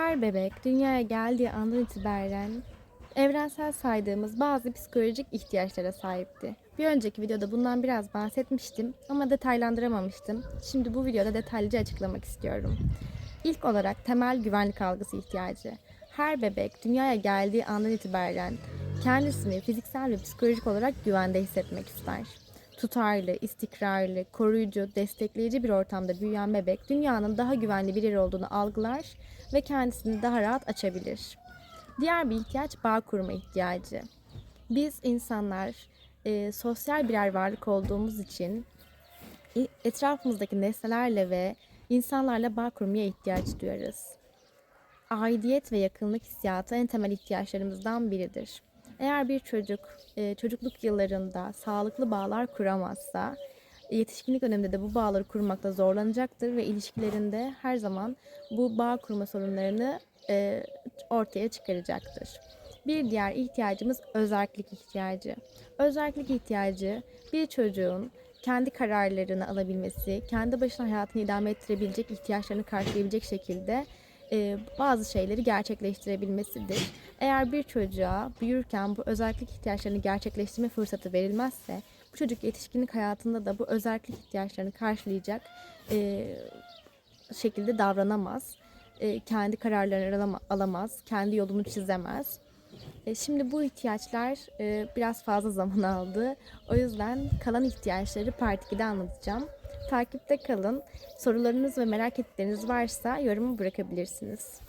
Her bebek dünyaya geldiği andan itibaren evrensel saydığımız bazı psikolojik ihtiyaçlara sahipti. Bir önceki videoda bundan biraz bahsetmiştim ama detaylandıramamıştım. Şimdi bu videoda detaylıca açıklamak istiyorum. İlk olarak temel güvenlik algısı ihtiyacı. Her bebek dünyaya geldiği andan itibaren kendisini fiziksel ve psikolojik olarak güvende hissetmek ister. Tutarlı, istikrarlı, koruyucu, destekleyici bir ortamda büyüyen bebek dünyanın daha güvenli bir yer olduğunu algılar ve kendisini daha rahat açabilir. Diğer bir ihtiyaç bağ kurma ihtiyacı. Biz insanlar e, sosyal birer varlık olduğumuz için i- etrafımızdaki nesnelerle ve insanlarla bağ kurmaya ihtiyaç duyarız. Aidiyet ve yakınlık hissiyatı en temel ihtiyaçlarımızdan biridir. Eğer bir çocuk e, çocukluk yıllarında sağlıklı bağlar kuramazsa, yetişkinlik döneminde de bu bağları kurmakta zorlanacaktır ve ilişkilerinde her zaman bu bağ kurma sorunlarını e, ortaya çıkaracaktır. Bir diğer ihtiyacımız özerklik ihtiyacı. Özerklik ihtiyacı bir çocuğun kendi kararlarını alabilmesi, kendi başına hayatını idame ettirebilecek ihtiyaçlarını karşılayabilecek şekilde e, bazı şeyleri gerçekleştirebilmesidir. Eğer bir çocuğa büyürken bu özellik ihtiyaçlarını gerçekleştirme fırsatı verilmezse, bu çocuk yetişkinlik hayatında da bu özellik ihtiyaçlarını karşılayacak e, şekilde davranamaz. E, kendi kararlarını alama- alamaz, kendi yolunu çizemez. E, Şimdi bu ihtiyaçlar e, biraz fazla zaman aldı. O yüzden kalan ihtiyaçları Part 2'de anlatacağım. Takipte kalın. Sorularınız ve merak ettikleriniz varsa yorumu bırakabilirsiniz.